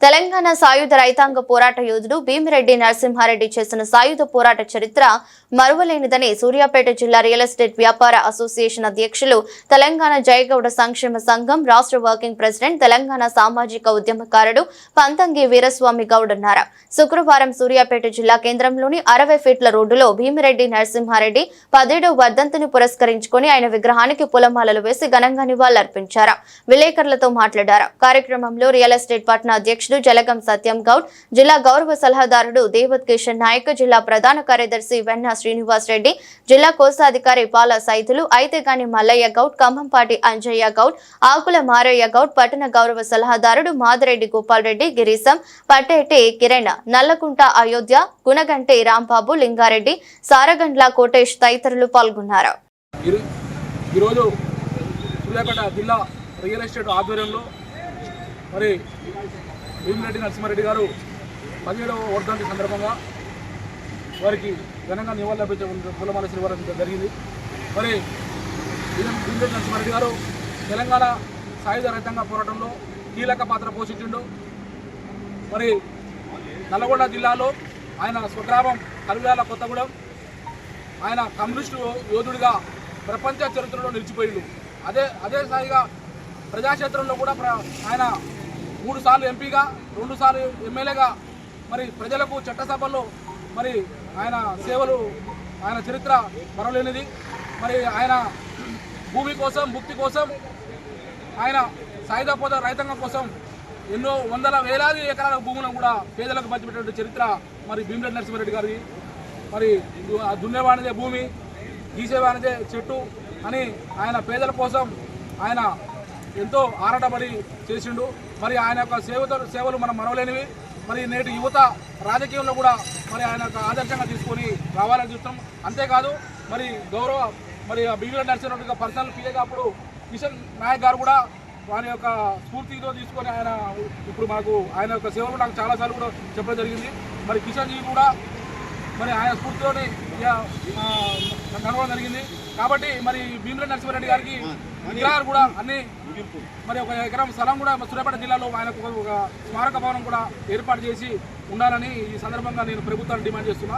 తెలంగాణ సాయుధ రైతాంగ పోరాట యోధుడు భీమిరెడ్డి నరసింహారెడ్డి చేసిన సాయుధ పోరాట చరిత్ర మరువలేనిదని సూర్యాపేట జిల్లా రియల్ ఎస్టేట్ వ్యాపార అసోసియేషన్ అధ్యక్షులు తెలంగాణ జయగౌడ సంక్షేమ సంఘం రాష్ట్ర వర్కింగ్ ప్రెసిడెంట్ తెలంగాణ సామాజిక ఉద్యమకారుడు పంతంగి వీరస్వామి గౌడ్ అన్నారు. శుక్రవారం సూర్యాపేట జిల్లా కేంద్రంలోని అరవై ఫీట్ల రోడ్డులో భీమిరెడ్డి నరసింహారెడ్డి పదిహేడవ వర్ధంతిని పురస్కరించుకొని ఆయన విగ్రహానికి పులమాలలు వేసి ఘనంగా నివాళులర్పించారు. విలేకరులతో మాట్లాడారు. కార్యక్రమంలో రియల్ ఎస్టేట్ పట్న అధ్యక్షుడు జలగం సత్యం గౌడ్ జిల్లా గౌరవ సలహాదారుడు దేవత్ కిషన్ నాయక్ జిల్లా ప్రధాన కార్యదర్శి వెన్న శ్రీనివాస్ రెడ్డి జిల్లా కోశాధికారి పాల సైతులు అయితేగాని మల్లయ్య గౌడ్ ఖమ్మంపాటి అంజయ్య గౌడ్ ఆకుల మారయ్య గౌడ్ పట్టణ గౌరవ సలహాదారుడు మాదిరెడ్డి గోపాల్ రెడ్డి గిరీశం పట్టేటి కిరణ్ నల్లకుంట అయోధ్య గుణగంటి రాంబాబు లింగారెడ్డి సారగండ్ల కోటేష్ తదితరులు పాల్గొన్నారు. ఈరోజు సూర్యాపేట జిల్లా రియల్ ఎస్టేట్ ఆధ్వర్యంలో మరి భీమిరెడ్డి నరసింహారెడ్డి గారు పదిహేడవ వర్ధంతి సందర్భంగా వారికి ఘనంగా నివాళులు అర్పించే పూలమాల శ్రీవారం జరిగింది. మరి భీమిరెడ్డి నరసింహారెడ్డి గారు తెలంగాణ సాయుధ రహితంగా పోరాటంలో కీలక పాత్ర పోషించిండు. మరి నల్గొండ జిల్లాలో ఆయన స్వగ్రామం కలుగాల కొత్తగూడెం. ఆయన కమ్యూనిస్టు యోధుడిగా ప్రపంచ చరిత్రలో నిలిచిపోయిండు. అదే అదే స్థాయిగా ప్రజాక్షేత్రంలో కూడా ప్ర- ఆయన మూడు సార్లు ఎంపీగా రెండు సార్లు ఎమ్మెల్యేగా మరి ప్రజలకు చట్టసభల్లో మరి ఆయన సేవలు ఆయన చరిత్ర మరలేనిది మరి ఆయన భూమి కోసం ముక్తి కోసం ఆయన సాయుధ పోద రైతాంగం కోసం ఎన్నో వందల వేలాది ఎకరాల భూములను కూడా పేదలకు పంచిపెట్టిన చరిత్ర మరి భీమిరెడ్డి నరసింహారెడ్డి గారి మరి దు- భూమి గీసేవానిదే చెట్టు అని ఆయన పేదల కోసం ఆయన ఎంతో ఆరాటపడి చేసిండు. మరి ఆయన యొక్క సేవతో సేవలు మనం మనవలేనివి మరి నేటి యువత రాజకీయంలో కూడా మరి ఆయన యొక్క ఆదర్శంగా తీసుకొని రావాలని చూస్తాం. అంతేకాదు మరి గౌరవ మరి బీవీఆర్ నరసింహారెడ్డి పర్సనల్ పిఏగా అప్పుడు కిషన్ నాయక్ గారు కూడా వారి యొక్క స్ఫూర్తితో తీసుకొని ఆయన ఇప్పుడు మాకు ఆయన యొక్క సేవలు నాకు చాలాసార్లు కూడా చెప్పడం జరిగింది. మరి కిషన్ జీ కూడా మరి ఆయన స్ఫూర్తితోని కలవడం జరిగింది. కాబట్టి మరి భీమిరెడ్డి నరసింహారెడ్డి గారికి విగ్రహాలు కూడా అన్ని మరి ఒక ఎకరం స్థలం కూడా సూర్యాపేట జిల్లాలో ఆయనకు ఒక- ఒక స్మారక భవనం కూడా ఏర్పాటు చేసి ఉండాలని ఈ సందర్భంగా నేను ప్రభుత్వాన్ని డిమాండ్ చేస్తున్నా.